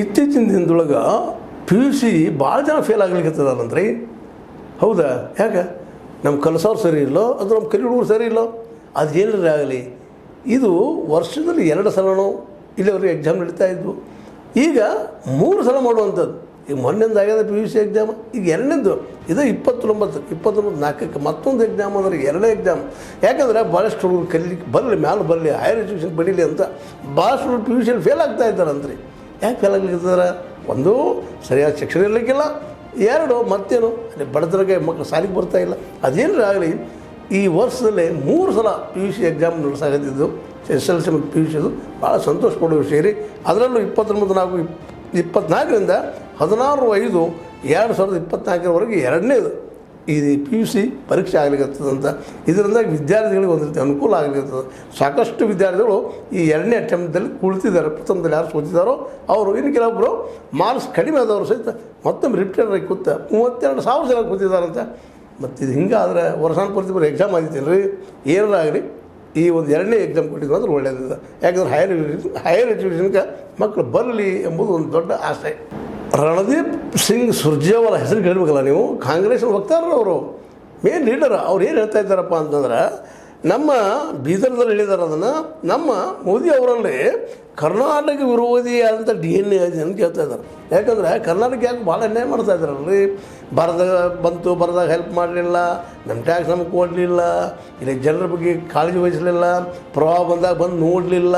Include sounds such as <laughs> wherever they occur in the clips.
ಇತ್ತೀಚಿನ ದಿನದೊಳಗೆ P U C ಭಾಳ ಜನ ಫೇಲ್ ಆಗ್ಲಿಕ್ಕತ್ತದಲ್ಲಂದ್ರಿ ಹೌದಾ? ಯಾಕೆ? ನಮ್ಮ ಕಲಸವ್ರು ಸರಿ ಇಲ್ಲೋ ಅದು ನಮ್ಮ ಕಲಿ ಹುಡುಗರು ಸರಿ ಇಲ್ಲೋ? ಅದು ಏನಾರೇ ಆಗಲಿ? ಇದು ವರ್ಷದಲ್ಲಿ ಎರಡು ಸಲನೋ ಇಲ್ಲಿವರೆಗೆ ಎಕ್ಸಾಮ್ ನಡೀತಾ ಇದ್ವು. ಈಗ ಮೂರು ಸಲ ಮಾಡುವಂಥದ್ದು. ಈಗ ಮೊನ್ನೆಂದು ಆಗ್ಯದ ಪಿ ಯು ಸಿ ಎಕ್ಸಾಮ್ ಈಗ ಎರಡನೇದು. ಇದು ಇಪ್ಪತ್ತೊಂಬತ್ತು ಇಪ್ಪತ್ತೊಂಬತ್ತು ನಾಲ್ಕಕ್ಕೆ ಮತ್ತೊಂದು ಎಕ್ಸಾಮ್ ಅಂದ್ರೆ ಎರಡನೇ ಎಕ್ಸಾಮ್ ಯಾಕಂದರೆ ಭಾಳಷ್ಟು ಹುಡುಗರು ಕಲಿಲಿಕ್ಕೆ ಬರಲಿ, ಮ್ಯಾಲೆ ಬರಲಿ ಹೈಯರ್ ಎಜುಕೇಷನ್ ಬರೀಲಿ ಅಂತ ಭಾಳಷ್ಟು ಹುಡುಗರು ಪಿ ಯು ಸಿಯಲ್ಲಿ ಫೇಲ್ ಆಗ್ತಾ ಇದ್ದಾರಂತ್ರಿ. ಯಾಕೆ ಫೇಲ್ ಆಗ್ಲಿಕ್ಕಿದ್ದಾರೆ? ಒಂದು, ಸರಿಯಾದ ಶಿಕ್ಷಣ ಇರಲಿಕ್ಕಿಲ್ಲ. ಎರಡು, ಮತ್ತೇನು? ಬಡತನಕ್ಕೆ ಮಕ್ಕಳು ಸಾಲಿಗೆ ಬರ್ತಾ ಇಲ್ಲ. ಅದೇನೂ ಆಗಲಿ, ಈ ವರ್ಷದಲ್ಲಿ ಮೂರು ಸಲ ಪಿ ಯು ಸಿ ಎಕ್ಸಾಮ್ ನಡೆಸಾಗತ್ತಿದ್ದು ಎಸ್ ಎಲ್ ಸಿ ಮತ್ತು ಪಿ ಯು ಸಿದು ಭಾಳ ಸಂತೋಷ ಪಡೋ ವಿಷಯ ರೀ. ಅದರಲ್ಲೂ ಇಪ್ಪತ್ತೊಂಬತ್ತು ನಾಲ್ಕು ಇಪ್ ಇಪ್ಪತ್ನಾಲ್ಕರಿಂದ ಹದಿನಾರು ಐದು, ಎರಡು ಸಾವಿರದ ಇಪ್ಪತ್ನಾಲ್ಕರವರೆಗೆ ಎರಡನೇದು. ಈ ಪಿ ಯು ಸಿ ಪರೀಕ್ಷೆ ಆಗ್ಲಿಕ್ಕತ್ತದಂತ ಇದರಿಂದ ವಿದ್ಯಾರ್ಥಿಗಳಿಗೆ ಒಂದು ರೀತಿ ಅನುಕೂಲ ಆಗ್ಲಿಕ್ಕತ್ತದ ಸಾಕಷ್ಟು ವಿದ್ಯಾರ್ಥಿಗಳು ಈ ಎರಡನೇ ಅಟೆಂಪ್ಟಲ್ಲಿ ಕುಳಿತಿದ್ದಾರೆ. ಪ್ರಥಮದಲ್ಲಿ ಯಾರು ಸೋತಿದ್ದಾರೋ ಅವರು, ಇನ್ನು ಕೆಲವೊಬ್ಬರು ಮಾರ್ಕ್ಸ್ ಕಡಿಮೆ ಆದವರು ಸಹಿತ ಮತ್ತೊಮ್ಮೆ ಆಗಿ ಕೂತ ಮೂವತ್ತೆರಡು ಸಾವಿರ ಜನ ಕೂತಿದ್ದಾರಂತೆ. ಮತ್ತು ಇದು ಹಿಂಗಾದ್ರೆ ವರ್ಷಾನ್ ಪೂರ್ತಿ ಬರೋ ಎಕ್ಸಾಮ್ ಆಗಿತ್ತಿಲ್ಲ ರೀ ಆಗಲಿ, ಈ ಒಂದು ಎರಡನೇ ಎಕ್ಸಾಮ್ ಕೊಟ್ಟಿದ್ರು ಅಂದ್ರೆ ಒಳ್ಳೆಯದಿದೆ ಯಾಕಂದ್ರೆ ಹೈಯರ್ ಹೈಯರ್ ಎಜುಕೇಷನ್ಗೆ ಮಕ್ಕಳು ಬರಲಿ ಎಂಬುದು ಒಂದು ದೊಡ್ಡ ಆಸೆ. ರಣದೀಪ್ ಸಿಂಗ್ ಸುರ್ಜೇವಾಲ ಹೆಸರು ಕೇಳಬೇಕಲ್ಲ ನೀವು? ಕಾಂಗ್ರೆಸ್ ವಕ್ತಾರರು ಅವರು. ಮೇನ್ ಲೀಡರ್ ಅವ್ರು ಏನು ಹೇಳ್ತಾ ಇದ್ದಾರಪ್ಪ ಅಂತಂದ್ರೆ, ನಮ್ಮ ಬೀದರ್ದಲ್ಲಿ ಹೇಳಿದಾರೆ ಅದನ್ನು, ನಮ್ಮ ಮೋದಿ ಅವರಲ್ಲಿ ಕರ್ನಾಟಕ ವಿರೋಧಿ ಆದಂಥ ಡಿ ಎನ್ ಎ ಅಂತ ಕೇಳ್ತಾ ಇದ್ದಾರೆ? ಯಾಕಂದರೆ ಕರ್ನಾಟಕ ಯಾಕೆ ಭಾಳ ಅನ್ಯಾಯ ಮಾಡ್ತಾ ಇದ್ದಾರಲ್ರಿ? ಬರದಾಗ ಬಂತು, ಬರದಾಗ ಹೆಲ್ಪ್ ಮಾಡಲಿಲ್ಲ ನಮ್ಮ ಟ್ಯಾಕ್ಸ್ ನಮಗೆ ಕೊಡಲಿಲ್ಲ, ಇಲ್ಲಿ ಜನರ ಬಗ್ಗೆ ಕಾಳಜಿ ವಹಿಸಲಿಲ್ಲ, ಪ್ರವಾಹ ಬಂದಾಗ ಬಂದು ನೋಡಲಿಲ್ಲ,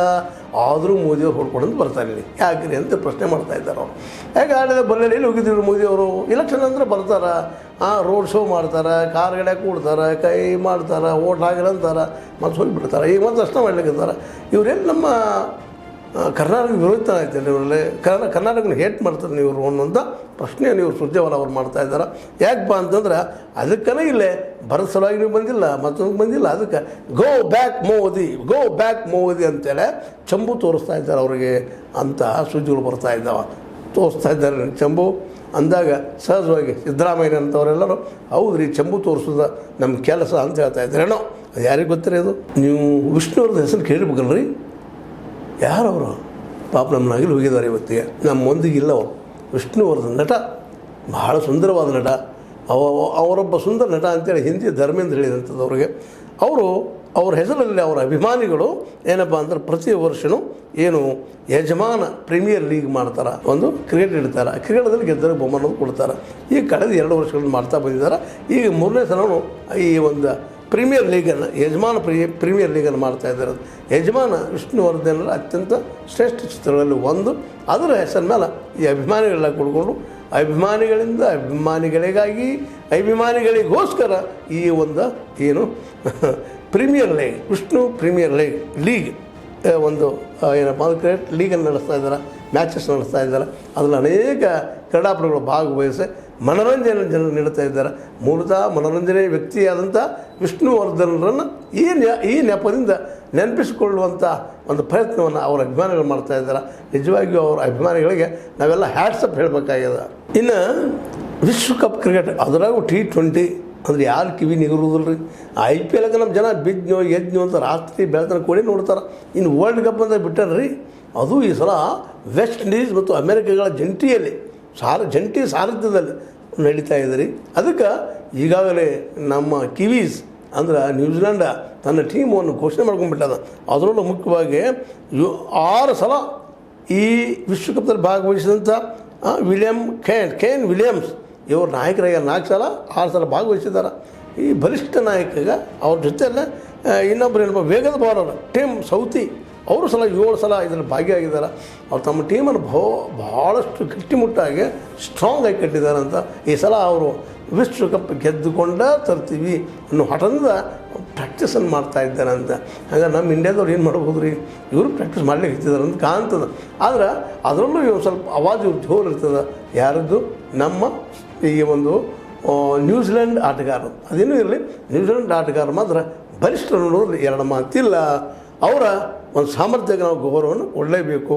ಆದರೂ ಮೋದಿಯವ್ರು ಹೊಡ್ಕೊಂಡು ಬರ್ತಾರೆ ಇಲ್ಲಿ ಯಾಕ್ರಿ ಅಂತ ಪ್ರಶ್ನೆ ಮಾಡ್ತಾ ಇದ್ದಾರೆ ಅವರು. ಯಾಕೆ ಆಡಿದ ಬಲ್ಲೆಲ್ಲಿ ಎಲ್ಲಿ ಹೋಗಿದ್ರು ಮೋದಿಯವರು ಇಲೆಕ್ಷನ್ ಅಂದರೆ ಬರ್ತಾರೆ. ರೋಡ್ ಶೋ ಮಾಡ್ತಾರೆ ಕಾರ್ಗಡೆ ಕೂಡ್ತಾರೆ, ಕೈ ಮಾಡ್ತಾರೆ, ಓಟ್ ಹಾಕಿಲ್ಲ ಅಂತಾರೆ. ಮತ್ತೆ ಹೋಗಿಬಿಡ್ತಾರೆ. ಈಗ ಮತ್ತೆ ಅಷ್ಟೇ ಮಾಡ್ಲಿಕ್ಕೆ ಇವರೇನು ನಮ್ಮ ಕರ್ನಾಟಕ ವಿರೋಧಿತ ಆಯ್ತಲ್ಲ ಇವರಲ್ಲಿ ಕನ್ನಡ ಕರ್ನಾಟಕನ ಹೇಟ್ ಮಾಡ್ತಾರೆ ನೀವು ಅನ್ನೋಂಥ ಪ್ರಶ್ನೆ ನೀವು ಸುರ್ಜೇವಾಲ ಅವ್ರು ಮಾಡ್ತಾ ಇದ್ದಾರೆ. ಯಾಕಪ್ಪ ಅಂತಂದ್ರೆ, ಅದಕ್ಕನೇ ಇಲ್ಲೇ ಭರತ್ ನೀವು ಬಂದಿಲ್ಲ, ಮತ್ತೊಂದು ಬಂದಿಲ್ಲ. ಅದಕ್ಕೆ go back Modi go back Modi ಅಂತೇಳಿ ಚಂಬು ತೋರಿಸ್ತಾ ಇದ್ದಾರೆ ಅವರಿಗೆ ಅಂತ ಸುದ್ದಿಗಳು ಬರ್ತಾ ಇದ್ದಾವೆ. ತೋರಿಸ್ತಾ ಇದ್ದಾರೆ ಚಂಬು. ಅಂದಾಗ ಸಹಜವಾಗಿ ಸಿದ್ದರಾಮಯ್ಯ ಅಂತವರೆಲ್ಲರೂ ಹೌದು ರೀ ಚಂಬು ತೋರಿಸೋದ ನಮ್ಮ ಕೆಲಸ ಅಂತ ಹೇಳ್ತಾ ಇದ್ದಾರೇನೋ ಅದು ಯಾರಿಗೆ ಗೊತ್ತಿರೋದು? ನೀವು ವಿಷ್ಣುವ್ರದ್ದು ಹೆಸರು ಕೇಳಿರ್ಬೇಕಲ್ರಿ ಯಾರವರು? ಪಾಪ ನಮ್ಮ ನಗಲು ಹೋಗಿದ್ದಾರೆ ಇವತ್ತಿಗೆ. ನಮ್ಮ ಮುಂದಿಗಿಲ್ಲ ಅವರು. ವಿಷ್ಣುವರ್ಧನ್ ನಟ. ಬಹಳ ಸುಂದರವಾದ ನಟ. ಅವ ಅವರೊಬ್ಬ ಸುಂದರ ನಟ ಅಂತೇಳಿ ಹಿಂದಿ ಧರ್ಮೇಂದ್ರ ಹೇಳಿದಂಥದ್ದು ಅವ್ರಿಗೆ ಅವರು ಅವ್ರ ಹೆಸರಲ್ಲಿ ಅವರ ಅಭಿಮಾನಿಗಳು ಏನಪ್ಪ ಅಂದ್ರೆ ಪ್ರತಿ ವರ್ಷವೂ ಏನು ಯಜಮಾನ ಪ್ರೀಮಿಯರ್ ಲೀಗ್ ಮಾಡ್ತಾರೆ. ಒಂದು ಕ್ರಿಕೆಟ್ ಇಡ್ತಾರೆ ಕ್ರಿಕೆಟದಲ್ಲಿ ಗೆದ್ದರೆ ಬಹುಮಾನ ಕೊಡ್ತಾರೆ. ಈಗ ಕಳೆದ ಎರಡು ವರ್ಷಗಳನ್ನು ಮಾಡ್ತಾ ಬಂದಿದ್ದಾರೆ. ಈಗ ಮೂರನೇ ಸಲವೂ ಈ ಒಂದು ಪ್ರೀಮಿಯರ್ ಲೀಗನ್ನು, ಯಜಮಾನ ಪ್ರೀ, ಪ್ರೀಮಿಯರ್ ಲೀಗನ್ನು ಮಾಡ್ತಾ ಇದ್ದಾರೆ. ಯಜಮಾನ ವಿಷ್ಣುವರ್ಧನರ ಅತ್ಯಂತ ಶ್ರೇಷ್ಠ ಚಿತ್ರಗಳಲ್ಲಿ ಒಂದು. ಅದರ ಹೆಸರ ಮೇಲೆ ಈ ಅಭಿಮಾನಿಗಳೆಲ್ಲ ಕೊಡ್ಕೊಂಡು, ಅಭಿಮಾನಿಗಳಿಂದ ಅಭಿಮಾನಿಗಳಿಗಾಗಿ, ಅಭಿಮಾನಿಗಳಿಗೋಸ್ಕರ ಈ ಒಂದು ಏನು? <laughs> Premier league, Vishnu premier league league. ಒಂದು ಏನಪ್ಪ ಅಂದ್ರೆ ಕ್ರಿಕೆಟ್ ಲೀಗನ್ನು ನಡೆಸ್ತಾ ಇದ್ದಾರೆ ಮ್ಯಾಚಸ್ ನಡೆಸ್ತಾ ಇದ್ದಾರೆ, ಅದರಲ್ಲಿ ಅನೇಕ ಕ್ರೀಡಾಪಟುಗಳು ಭಾಗವಹಿಸಿ ಮನೋರಂಜನೆ ಜನರು ನೀಡುತ್ತಾ ಇದ್ದಾರೆ. ಮೂಲತಃ ಮನೋರಂಜನೆ ವ್ಯಕ್ತಿಯಾದಂಥ ವಿಷ್ಣುವರ್ಧನರನ್ನು ಈ ಈ ನೆಪದಿಂದ ನೆನಪಿಸಿಕೊಳ್ಳುವಂಥ ಒಂದು ಪ್ರಯತ್ನವನ್ನು ಅವರ ಅಭಿಮಾನಿಗಳು ಮಾಡ್ತಾ ಇದ್ದಾರೆ. ನಿಜವಾಗಿಯೂ ಅವರ ಅಭಿಮಾನಿಗಳಿಗೆ ನಾವೆಲ್ಲ ಹ್ಯಾಟ್ಸಪ್ ಹೇಳಬೇಕಾಗಿದೆ. ಇನ್ನು ವಿಶ್ವಕಪ್ ಕ್ರಿಕೆಟ್, ಅದರಾಗೂ ಟಿ ಟ್ವೆಂಟಿ ಅಂದ್ರೆ ಯಾರು ಕಿವಿ ನಿಗರುವುದಿಲ್ಲ ರೀ ಐ ಪಿ ಎಲ್ಗೆ ನಮ್ಮ ಜನ ಬಿದ್ನೋ ಎದ್ನೋ ಅಂತ ರಾತ್ರಿ ಬೆಳತನ ಕೊಡಿ ನೋಡ್ತಾರೆ. ಇನ್ನು ವರ್ಲ್ಡ್ ಕಪ್ ಅಂತ ಬಿಟ್ಟಾರ್ರಿ. ಅದು ಈ ಸಲ ವೆಸ್ಟ್ ಇಂಡೀಸ್ ಮತ್ತು ಅಮೆರಿಕಗಳ ಜಂಟಿಯಲ್ಲಿ, ಸಾರ, ಜಂಟಿ ಸಾರಥ್ಯದಲ್ಲಿ ನಡೀತಾ ಇದೆ ರೀ. ಅದಕ್ಕೆ ಈಗಾಗಲೇ ನಮ್ಮ ಕಿವೀಸ್, ಅಂದ್ರೆ ನ್ಯೂಜಿಲೆಂಡ ತನ್ನ ಟೀಮನ್ನು ಘೋಷಣೆ ಮಾಡ್ಕೊಂಡ್ಬಿಟ್ಟದ. ಅದರಲ್ಲೂ ಮುಖ್ಯವಾಗಿ ಆರು ಸಲ ಈ ವಿಶ್ವಕಪ್ದಲ್ಲಿ ಭಾಗವಹಿಸಿದಂಥ William William Kane Kane Williams. ಇವರು ನಾಯಕರಾಗಿ ನಾಲ್ಕು ಸಲ, ಆರು ಸಲ ಭಾಗವಹಿಸಿದ್ದಾರೆ. ಈ ಬಲಿಷ್ಠ ನಾಯಕಗ ಅವ್ರ ಜೊತೆಯಲ್ಲೇ ಇನ್ನೊಬ್ಬರು ಏನಪ್ಪ, ವೇಗದ ಬೌಲರ್ ಟೀಮ್ ಸೌತಿ, ಅವರು ಸಲ ಏಳು ಸಲ ಇದರಲ್ಲಿ ಭಾಗಿಯಾಗಿದ್ದಾರೆ. ಅವ್ರು ತಮ್ಮ ಟೀಮನ್ನು ಭೋ ಭಾಳಷ್ಟು ಗಟ್ಟಿಮುಟ್ಟಾಗಿ ಸ್ಟ್ರಾಂಗ್ ಆಗಿ ಕಟ್ಟಿದ್ದಾರೆ ಅಂತ ಈ ಸಲ ಅವರು ವಿಶ್ವಕಪ್ ಗೆದ್ದುಕೊಂಡ ತರ್ತೀವಿ ಅನ್ನೋ ಹಠದಿಂದ ಪ್ರಾಕ್ಟೀಸನ್ನು ಮಾಡ್ತಾ ಇದ್ದಾರೆ ಅಂತ. ಹಾಗೆ ನಮ್ಮ ಇಂಡಿಯಾದವ್ರು ಏನು ಮಾಡ್ಬೋದು ರೀ ಇವರು ಪ್ರಾಕ್ಟೀಸ್ ಮಾಡಲಿಕ್ಕೆ ಅಂತ ಕಾಣ್ತದೆ. ಆದ್ರೆ ಅದರಲ್ಲೂ ಇವ್ರು ಸ್ವಲ್ಪ ಅವಾಜು ಜೋರು ಇರ್ತದೆ. ಯಾರದ್ದು? ನಮ್ಮ ಈ ಒಂದು ನ್ಯೂಜಿಲೆಂಡ್ ಆಟಗಾರರು ಅದೇನೂ ಇರಲಿ ನ್ಯೂಜಿಲೆಂಡ್ ಆಟಗಾರರು ಮಾತ್ರ. ಬಲಿಷ್ಠ ನೋಡೋದ್ರಲ್ಲಿ ಎರಡು ಮಾತಿಲ್ಲ. ಅವರ ಒಂದು ಸಾಮರ್ಥ್ಯಕ್ಕೆ ನಾವು ಗೌರವವನ್ನು ಕೊಡಲೇಬೇಕು.